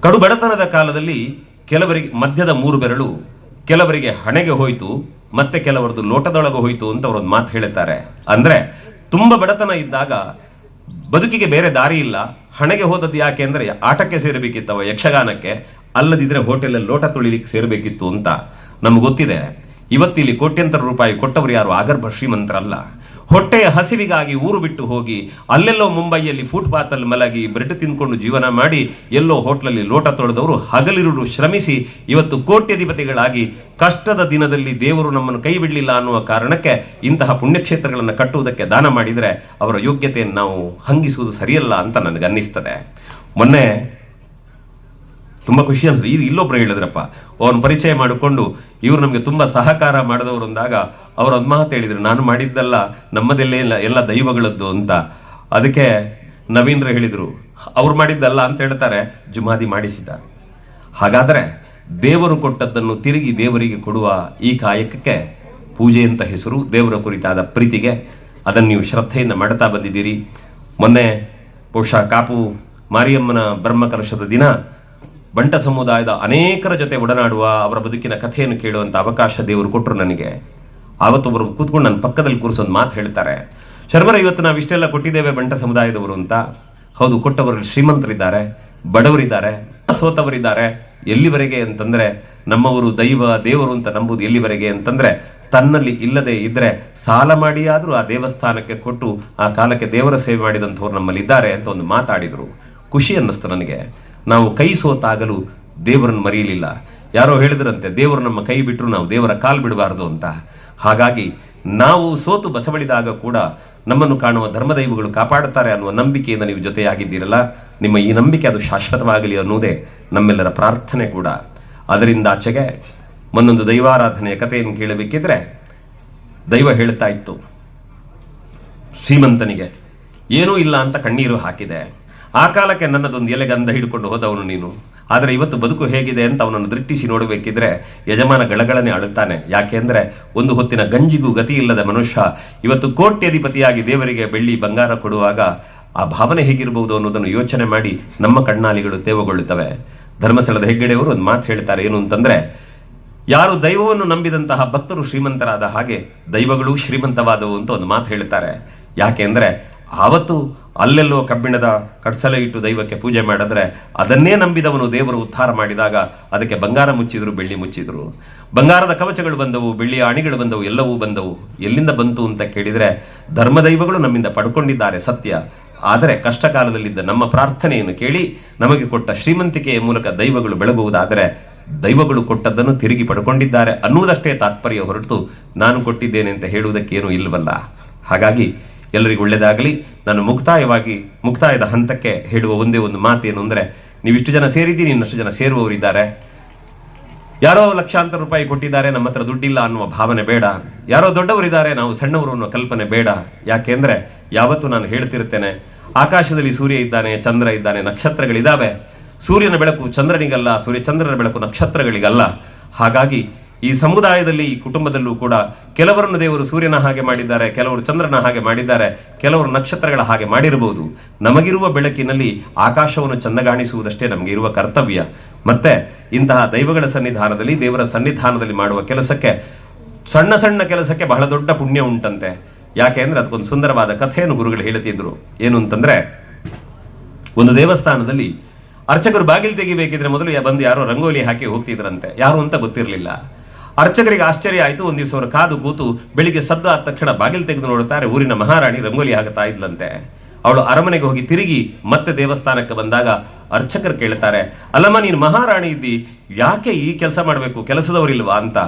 [SPEAKER 1] ಕಡು ಬಡತನದ ಕಾಲದಲ್ಲಿ ಕೆಲವರಿಗೆ ಮಧ್ಯದ ಮೂರು ಬೆರಳು, ಕೆಲವರಿಗೆ ಹಣೆಗೆ ಹೋಯಿತು, ಮತ್ತೆ ಕೆಲವರದು ಲೋಟದೊಳಗೆ ಹೋಯ್ತು ಅಂತ ಅವರೊಂದು ಮಾತು ಹೇಳುತ್ತಾರೆ ಅಂದ್ರೆ ತುಂಬಾ ಬಡತನ ಇದ್ದಾಗ ಬದುಕಿಗೆ ಬೇರೆ ದಾರಿ ಇಲ್ಲ. ಹಣೆಗೆ ಹೋದದ್ದು ಯಾಕೆ ಅಂದರೆ ಆಟಕ್ಕೆ ಸೇರಬೇಕಿತ್ತವ, ಯಕ್ಷಗಾನಕ್ಕೆ. ಅಲ್ಲದಿದ್ದರೆ ಹೋಟೆಲಲ್ಲಿ ಲೋಟ ತುಳಿಲಿಕ್ಕೆ ಸೇರಬೇಕಿತ್ತು ಅಂತ ನಮ್ಗೆ ಗೊತ್ತಿದೆ. ಇವತ್ತಿಲ್ಲಿ ಕೋಟ್ಯಂತರ ರೂಪಾಯಿ ಕೊಟ್ಟವರು ಯಾರು? ಆಗರ್ಭ ಶ್ರೀಮಂತರಲ್ಲ. ಹೊಟ್ಟೆಯ ಹಸಿವಿಗಾಗಿ ಊರು ಬಿಟ್ಟು ಹೋಗಿ ಅಲ್ಲೆಲ್ಲೋ ಮುಂಬೈಯಲ್ಲಿ ಫುಟ್ಪಾತ್ ಅಲ್ಲಿ ಮಲಗಿ ಬ್ರೆಡ್ ತಿಂದ್ಕೊಂಡು ಜೀವನ ಮಾಡಿ ಎಲ್ಲೋ ಹೋಟ್ಲಲ್ಲಿ ಲೋಟ ತೊಳೆದವರು ಹಗಲಿರುಳು ಶ್ರಮಿಸಿ ಇವತ್ತು ಕೋಟ್ಯಧಿಪತಿಗಳಾಗಿ ಕಷ್ಟದ ದಿನದಲ್ಲಿ ದೇವರು ನಮ್ಮನ್ನು ಕೈ ಬಿಡಲಿಲ್ಲ ಅನ್ನುವ ಕಾರಣಕ್ಕೆ ಇಂತಹ ಪುಣ್ಯಕ್ಷೇತ್ರಗಳನ್ನು ಕಟ್ಟುವುದಕ್ಕೆ ದಾನ ಮಾಡಿದರೆ ಅವರ ಯೋಗ್ಯತೆಯನ್ನು ನಾವು ಹಂಗಿಸುವುದು ಸರಿಯಲ್ಲ ಅಂತ ನನಗನ್ನಿಸ್ತದೆ. ಮೊನ್ನೆ ತುಂಬಾ ಖುಷಿ ಅನ್ಸುತ್ತೆ. ಇದು ಇಲ್ಲೊಬ್ರು ಹೇಳಿದ್ರಪ್ಪ, ಅವ್ರನ್ನ ಪರಿಚಯ ಮಾಡಿಕೊಂಡು ಇವರು ನಮಗೆ ತುಂಬ ಸಹಕಾರ ಮಾಡಿದವರು ಅಂದಾಗ ಅವ್ರ ಒಂದು ಮಾತು ಹೇಳಿದ್ರು, ನಾನು ಮಾಡಿದ್ದಲ್ಲ ನಮ್ಮದೆಲ್ಲ ಎಲ್ಲ ದೈವಗಳದ್ದು ಅಂತ. ಅದಕ್ಕೆ ನವೀನ್ರು ಹೇಳಿದರು, ಅವ್ರು ಮಾಡಿದ್ದಲ್ಲ ಅಂತ ಹೇಳ್ತಾರೆ, ಜುಮಾದಿ ಮಾಡಿಸಿದ. ಹಾಗಾದರೆ ದೇವರು ಕೊಟ್ಟದ್ದನ್ನು ತಿರುಗಿ ದೇವರಿಗೆ ಕೊಡುವ ಈ ಕಾಯಕಕ್ಕೆ ಪೂಜೆ ಅಂತ ಹೆಸರು, ದೇವರ ಕುರಿತಾದ ಪ್ರೀತಿಗೆ ಅದನ್ನು ನೀವು ಶ್ರದ್ಧೆಯಿಂದ ಮಾಡ್ತಾ ಬಂದಿದ್ದೀರಿ. ಮೊನ್ನೆ ಬಹುಶಃ ಕಾಪು ಮಾರಿಯಮ್ಮನ ಬ್ರಹ್ಮಕಲಶದ ದಿನ ಬಂಟ ಸಮುದಾಯದ ಅನೇಕರ ಜೊತೆ ಒಡನಾಡುವ ಅವರ ಬದುಕಿನ ಕಥೆಯನ್ನು ಕೇಳುವಂತ ಅವಕಾಶ ದೇವರು ಕೊಟ್ಟರು ನನಗೆ. ಆವತ್ತೊಬ್ಬರು ಕೂತ್ಕೊಂಡು ನನ್ನ ಪಕ್ಕದಲ್ಲಿ ಕೂರಿಸೊಂದು ಮಾತು ಹೇಳ್ತಾರೆ. ಶರ್ಮರ ಇವತ್ತು ನಾವು ಇಷ್ಟೆಲ್ಲ ಕೊಟ್ಟಿದ್ದೇವೆ ಬಂಟ ಸಮುದಾಯದವರು ಅಂತ. ಹೌದು, ಕೊಟ್ಟವರು ಶ್ರೀಮಂತರಿದ್ದಾರೆ, ಬಡವರಿದ್ದಾರೆ, ಸೋತವರಿದ್ದಾರೆ. ಎಲ್ಲಿವರೆಗೆ ಅಂತಂದ್ರೆ ನಮ್ಮವರು ದೈವ, ದೇವರು ಅಂತ ನಂಬುದು ಎಲ್ಲಿವರೆಗೆ ಅಂತಂದ್ರೆ ತನ್ನಲ್ಲಿ ಇಲ್ಲದೆ ಇದ್ರೆ ಸಾಲ ಮಾಡಿ ಆ ದೇವಸ್ಥಾನಕ್ಕೆ ಕೊಟ್ಟು ಆ ಕಾಲಕ್ಕೆ ದೇವರ ಸೇವೆ ಮಾಡಿದಂಥವ್ರು ನಮ್ಮಲ್ಲಿ ಇದ್ದಾರೆ ಅಂತ ಒಂದು ಮಾತಾಡಿದ್ರು. ಖುಷಿ ಅನ್ನಿಸ್ತು ನನಗೆ. ನಾವು ಕೈ ಸೋತಾಗಲು ದೇವರನ್ನು ಮರೆಯಲಿಲ್ಲ. ಯಾರೋ ಹೇಳಿದ್ರಂತೆ, ದೇವರು ನಮ್ಮ ಕೈ ಬಿಟ್ಟರು ನಾವು ದೇವರ ಕಾಲು ಬಿಡಬಾರದು ಅಂತ. ಹಾಗಾಗಿ ನಾವು ಸೋತು ಬಸವಳಿದಾಗ ಕೂಡ ನಮ್ಮನ್ನು ಕಾಣುವ ಧರ್ಮದೈವಗಳು ಕಾಪಾಡುತ್ತಾರೆ ಅನ್ನುವ ನಂಬಿಕೆಯಿಂದ ನೀವು ಜೊತೆಯಾಗಿದ್ದೀರಲ್ಲ, ನಿಮ್ಮ ಈ ನಂಬಿಕೆ ಅದು ಶಾಶ್ವತವಾಗಲಿ ಅನ್ನುವುದೇ ನಮ್ಮೆಲ್ಲರ ಪ್ರಾರ್ಥನೆ ಕೂಡ. ಅದರಿಂದ ಆಚೆಗೆ ಒಂದೊಂದು ದೈವಾರಾಧನೆಯ ಕಥೆಯನ್ನು ಕೇಳಬೇಕಿದ್ರೆ ದೈವ ಹೇಳ್ತಾ ಇತ್ತು, ಶ್ರೀಮಂತನಿಗೆ, ಏನೂ ಇಲ್ಲ ಅಂತ ಕಣ್ಣೀರು ಹಾಕಿದೆ. ಆ ಕಾಲಕ್ಕೆ ನನ್ನದೊಂದು ಎಲೆಗಂಧ ಹಿಡ್ಕೊಂಡು ಹೋದವನು ನೀನು. ಆದರೆ ಇವತ್ತು ಬದುಕು ಹೇಗಿದೆ ಅಂತ ಅವನನ್ನು ದೃಷ್ಟಿಸಿ ನೋಡಬೇಕಿದ್ರೆ ಯಜಮಾನ ಗಳಗಳನೆ ಅಳುತ್ತಾನೆ. ಯಾಕೆಂದ್ರೆ ಒಂದು ಹೊತ್ತಿನ ಗಂಜಿಗೂ ಗತಿ ಇಲ್ಲದ ಮನುಷ್ಯ ಇವತ್ತು ಕೋಟ್ಯಧಿಪತಿಯಾಗಿ ದೇವರಿಗೆ ಬೆಳ್ಳಿ ಬಂಗಾರ ಕೊಡುವಾಗ ಆ ಭಾವನೆ ಹೇಗಿರಬಹುದು ಅನ್ನೋದನ್ನು ಯೋಚನೆ ಮಾಡಿ ನಮ್ಮ ಕಣ್ಣಾಲಿಗಳು ತೇವಗೊಳ್ಳುತ್ತವೆ. ಧರ್ಮಸ್ಥಳದ ಹೆಗ್ಗಡೆಯವರು ಒಂದು ಮಾತು ಹೇಳ್ತಾರೆ. ಏನು ಅಂತಂದ್ರೆ, ಯಾರು ದೈವವನ್ನು ನಂಬಿದಂತಹ ಭಕ್ತರು ಶ್ರೀಮಂತರಾದ ಹಾಗೆ ದೈವಗಳು ಶ್ರೀಮಂತವಾದವು ಅಂತ ಒಂದು ಮಾತು ಹೇಳ್ತಾರೆ. ಯಾಕೆಂದ್ರೆ ಆವತ್ತು ಅಲ್ಲೆಲ್ಲೋ ಕಬ್ಬಿಣದ ಕಡ್ಸಲೆ ಇಟ್ಟು ದೈವಕ್ಕೆ ಪೂಜೆ ಮಾಡಿದ್ರೆ ಅದನ್ನೇ ನಂಬಿದವನು ದೇವರು ಉದ್ಧಾರ ಮಾಡಿದಾಗ ಅದಕ್ಕೆ ಬಂಗಾರ ಮುಚ್ಚಿದ್ರು, ಬೆಳ್ಳಿ ಮುಚ್ಚಿದ್ರು. ಬಂಗಾರದ ಕವಚಗಳು ಬಂದವು, ಬೆಳ್ಳಿಯ ಅಣಿಗಳು ಬಂದವು, ಎಲ್ಲವೂ ಬಂದವು. ಎಲ್ಲಿಂದ ಬಂತು ಅಂತ ಕೇಳಿದರೆ ಧರ್ಮದೈವಗಳು ನಮ್ಮಿಂದ ಪಡ್ಕೊಂಡಿದ್ದಾರೆ ಸತ್ಯ. ಆದರೆ ಕಷ್ಟ ಕಾಲದಲ್ಲಿದ್ದ ನಮ್ಮ ಪ್ರಾರ್ಥನೆಯನ್ನು ಕೇಳಿ ನಮಗೆ ಕೊಟ್ಟ ಶ್ರೀಮಂತಿಕೆಯ ಮೂಲಕ ದೈವಗಳು ಬೆಳಗುವುದಾದರೆ ದೈವಗಳು ಕೊಟ್ಟದ್ದನ್ನು ತಿರುಗಿ ಪಡ್ಕೊಂಡಿದ್ದಾರೆ ಅನ್ನುವುದಷ್ಟೇ ತಾತ್ಪರ್ಯ ಹೊರತು ನಾನು ಕೊಟ್ಟಿದ್ದೇನೆ ಅಂತ ಹೇಳುವುದಕ್ಕೇನೂ ಇಲ್ಲವಲ್ಲ. ಹಾಗಾಗಿ ಎಲ್ಲರಿಗೂ ಒಳ್ಳೆಯದಾಗಲಿ. ನಾನು ಮುಕ್ತಾಯವಾಗಿ, ಮುಕ್ತಾಯದ ಹಂತಕ್ಕೆ ಹೇಳುವ ಒಂದೇ ಒಂದು ಮಾತೇನು ಅಂದರೆ, ನೀವಿಷ್ಟು ಜನ ಸೇರಿದ್ದೀರಿ, ಇನ್ನಷ್ಟು ಜನ ಸೇರುವವರಿದ್ದಾರೆ. ಯಾರೋ ಲಕ್ಷಾಂತರ ರೂಪಾಯಿ ಕೊಟ್ಟಿದ್ದಾರೆ, ನಮ್ಮ ಹತ್ರ ದುಡ್ಡಿಲ್ಲ ಅನ್ನುವ ಭಾವನೆ ಬೇಡ. ಯಾರೋ ದೊಡ್ಡವರಿದ್ದಾರೆ, ನಾವು ಸಣ್ಣವರು ಅನ್ನೋ ಕಲ್ಪನೆ ಬೇಡ. ಯಾಕೆಂದ್ರೆ ಯಾವತ್ತೂ ನಾನು ಹೇಳ್ತಿರ್ತೇನೆ, ಆಕಾಶದಲ್ಲಿ ಸೂರ್ಯ ಇದ್ದಾನೆ, ಚಂದ್ರ ಇದ್ದಾನೆ ನಕ್ಷತ್ರಗಳಿದ್ದಾವೆ ಸೂರ್ಯನ ಬೆಳಕು ಚಂದ್ರನಿಗಲ್ಲ, ಸೂರ್ಯ ಚಂದ್ರನ ಬೆಳಕು ನಕ್ಷತ್ರಗಳಿಗಲ್ಲ. ಹಾಗಾಗಿ ಈ ಸಮುದಾಯದಲ್ಲಿ, ಈ ಕುಟುಂಬದಲ್ಲೂ ಕೂಡ ಕೆಲವರನ್ನು ದೇವರು ಸೂರ್ಯನ ಹಾಗೆ ಮಾಡಿದ್ದಾರೆ, ಕೆಲವರು ಚಂದ್ರನ ಹಾಗೆ ಮಾಡಿದ್ದಾರೆ, ಕೆಲವರು ನಕ್ಷತ್ರಗಳ ಹಾಗೆ ಮಾಡಿರಬಹುದು. ನಮಗಿರುವ ಬೆಳಕಿನಲ್ಲಿ ಆಕಾಶವನ್ನು ಚಂದಗಾಣಿಸುವುದಷ್ಟೇ ನಮಗೆ ಇರುವ ಕರ್ತವ್ಯ. ಮತ್ತೆ ಇಂತಹ ದೈವಗಳ ಸನ್ನಿಧಾನದಲ್ಲಿ, ದೇವರ ಸನ್ನಿಧಾನದಲ್ಲಿ ಮಾಡುವ ಕೆಲಸಕ್ಕೆ, ಸಣ್ಣ ಸಣ್ಣ ಕೆಲಸಕ್ಕೆ ಬಹಳ ದೊಡ್ಡ ಪುಣ್ಯ ಉಂಟಂತೆ. ಯಾಕೆ ಅಂದ್ರೆ ಅದಕ್ಕೊಂದು ಸುಂದರವಾದ ಕಥೆಯನ್ನು ಗುರುಗಳು ಹೇಳುತ್ತಿದ್ರು. ಏನು ಅಂತಂದ್ರೆ, ಒಂದು ದೇವಸ್ಥಾನದಲ್ಲಿ ಅರ್ಚಕರು ಬಾಗಿಲು ತೆಗಿಬೇಕಿದ್ರೆ ಮೊದಲು ಬಂದು ಯಾರೋ ರಂಗೋಲಿ ಹಾಕಿ ಹೋಗ್ತಿದ್ರಂತೆ. ಯಾರು ಅಂತ ಗೊತ್ತಿರಲಿಲ್ಲ. ಅರ್ಚಕರಿಗೆ ಆಶ್ಚರ್ಯ ಆಯಿತು. ಒಂದು ದಿವಸ ಅವರು ಕಾದು ಕೂತು ಬೆಳಿಗ್ಗೆ ಸದ್ದ ಆದ ತಕ್ಷಣ ಬಾಗಿಲು ತೆಗೆದು ನೋಡುತ್ತಾರೆ. ಊರಿನ ಮಹಾರಾಣಿ ರಂಗೋಲಿ ಆಗುತ್ತಾ ಇದ್ಲಂತೆ. ಅವಳು ಅರಮನೆಗೆ ಹೋಗಿ ತಿರುಗಿ ಮತ್ತೆ ದೇವಸ್ಥಾನಕ್ಕೆ ಬಂದಾಗ ಅರ್ಚಕರು ಕೇಳ್ತಾರೆ, ಅಲ್ಲಮ್ಮ, ನೀನು ಮಹಾರಾಣಿ ಇದ್ದಿ. ಯಾಕೆ ಈ ಕೆಲಸ ಮಾಡಬೇಕು? ಕೆಲಸದವರಿಲ್ವಾ ಅಂತ.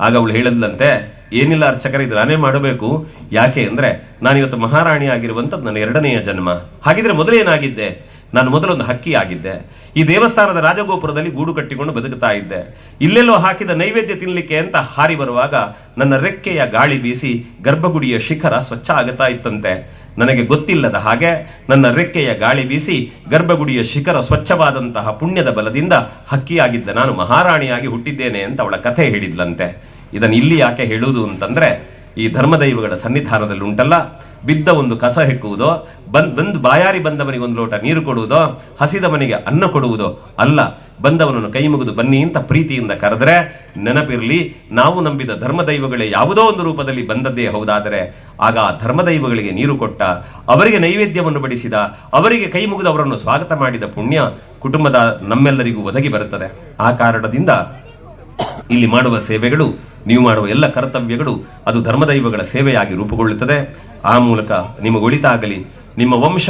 [SPEAKER 1] ಆಗ ಅವಳು ಹೇಳಿದ್ಲಂತೆ, ಏನಿಲ್ಲ ಅರ್ಚಕರ, ಇದು ನಾನೇ ಮಾಡಬೇಕು. ಯಾಕೆ ಅಂದ್ರೆ ನಾನಿವತ್ತು ಮಹಾರಾಣಿ ಆಗಿರುವಂತದ್ದು ನನ್ನ ಎರಡನೆಯ ಜನ್ಮ. ಹಾಗಿದ್ರೆ ಮೊದಲೇನಾಗಿದ್ದೆ? ನಾನು ಮೊದಲೊಂದು ಹಕ್ಕಿ ಆಗಿದ್ದೆ ಈ ದೇವಸ್ಥಾನದ ರಾಜಗೋಪುರದಲ್ಲಿ ಗೂಡು ಕಟ್ಟಿಕೊಂಡು ಬದುಕುತ್ತಾ ಇದ್ದೆ. ಇಲ್ಲೆಲ್ಲೋ ಹಾಕಿದ ನೈವೇದ್ಯ ತಿನ್ನಲಿಕ್ಕೆ ಅಂತ ಹಾರಿ ಬರುವಾಗ ನನ್ನ ರೆಕ್ಕೆಯ ಗಾಳಿ ಬೀಸಿ ಗರ್ಭಗುಡಿಯ ಶಿಖರ ಸ್ವಚ್ಛ ಆಗುತ್ತಾ ಇತ್ತಂತೆ. ನನಗೆ ಗೊತ್ತಿಲ್ಲದ ಹಾಗೆ ನನ್ನ ರೆಕ್ಕೆಯ ಗಾಳಿ ಬೀಸಿ ಗರ್ಭಗುಡಿಯ ಶಿಖರ ಸ್ವಚ್ಛವಾದಂತಹ ಪುಣ್ಯದ ಬಲದಿಂದ ಹಕ್ಕಿಯಾಗಿದ್ದ ನಾನು ಮಹಾರಾಣಿಯಾಗಿ ಹುಟ್ಟಿದ್ದೇನೆ ಅಂತ ಅವಳ ಕಥೆ ಹೇಳಿದ್ಲಂತೆ. ಇದನ್ನು ಇಲ್ಲಿ ಯಾಕೆ ಹೇಳುವುದು ಅಂತಂದ್ರೆ ಈ ಧರ್ಮದೈವಗಳ ಸನ್ನಿಧಾನದಲ್ಲಿ ಉಂಟಲ್ಲ? ಬಿದ್ದ ಒಂದು ಕಸ ಹೆಕ್ಕುವುದೋ, ಬಂದ್, ಬಂದು ಬಾಯಾರಿ ಬಂದವನಿಗೆ ಒಂದು ಲೋಟ ನೀರು ಕೊಡುವುದೋ, ಹಸಿದವನಿಗೆ ಅನ್ನ ಕೊಡುವುದೋ ಅಲ್ಲ. ಬಂದವನನ್ನು ಕೈ ಮುಗಿದು ಬನ್ನಿ ಅಂತ ಪ್ರೀತಿಯಿಂದ ಕರೆದರೆ, ನೆನಪಿರಲಿ, ನಾವು ನಂಬಿದ ಧರ್ಮದೈವಗಳೇ ಯಾವುದೋ ಒಂದು ರೂಪದಲ್ಲಿ ಬಂದದ್ದೇ ಹೌದಾದರೆ, ಆಗ ಆ ಧರ್ಮದೈವಗಳಿಗೆ ನೀರು ಕೊಟ್ಟ, ಅವರಿಗೆ ನೈವೇದ್ಯವನ್ನು ಬಡಿಸಿದ, ಅವರಿಗೆ ಕೈ ಮುಗಿದು ಅವರನ್ನು ಸ್ವಾಗತ ಮಾಡಿದ ಪುಣ್ಯ ಕುಟುಂಬದ ನಮ್ಮೆಲ್ಲರಿಗೂ ಒದಗಿ ಬರುತ್ತದೆ. ಆ ಕಾರಣದಿಂದ ಇಲ್ಲಿ ಮಾಡುವ ಸೇವೆಗಳು, ನೀವು ಮಾಡುವ ಎಲ್ಲ ಕರ್ತವ್ಯಗಳು ಅದು ಧರ್ಮದೈವಗಳ ಸೇವೆಯಾಗಿ ರೂಪುಗೊಳ್ಳುತ್ತದೆ. ಆ ಮೂಲಕ ನಿಮಗೆ ಒಳಿತಾಗಲಿ, ನಿಮ್ಮ ವಂಶ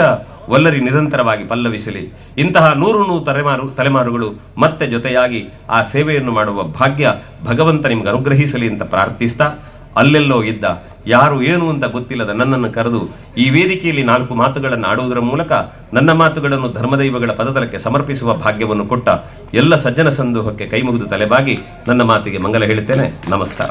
[SPEAKER 1] ಒಲ್ಲರಿ ನಿರಂತರವಾಗಿ ಪಲ್ಲವಿಸಲಿ. ಇಂತಹ ನೂರು ನೂರು ತಲೆಮಾರು, ತಲೆಮಾರುಗಳು ಮತ್ತೆ ಜೊತೆಯಾಗಿ ಆ ಸೇವೆಯನ್ನು ಮಾಡುವ ಭಾಗ್ಯ ಭಗವಂತ ನಿಮ್ಗೆ ಅನುಗ್ರಹಿಸಲಿ ಅಂತ ಪ್ರಾರ್ಥಿಸ್ತಾ ಅಲ್ಲೆಲ್ಲೋ ಇದ್ದ. ಯಾರು ಏನು ಅಂತ ಗೊತ್ತಿಲ್ಲದ ನನ್ನನ್ನು ಕರೆದು ಈ ವೇದಿಕೆಯಲ್ಲಿ ನಾಲ್ಕು ಮಾತುಗಳನ್ನು ಆಡುವುದರ ಮೂಲಕ ನನ್ನ ಮಾತುಗಳನ್ನು ಧರ್ಮದೈವಗಳ ಪದತಲಕ್ಕೆ ಸಮರ್ಪಿಸುವ ಭಾಗ್ಯವನ್ನು ಕೊಟ್ಟ ಎಲ್ಲ ಸಜ್ಜನ ಸಂದೋಹಕ್ಕೆ ಕೈಮುಗಿದು ತಲೆಬಾಗಿ ನನ್ನ ಮಾತಿಗೆ ಮಂಗಲ ಹೇಳುತ್ತೇನೆ. ನಮಸ್ಕಾರ.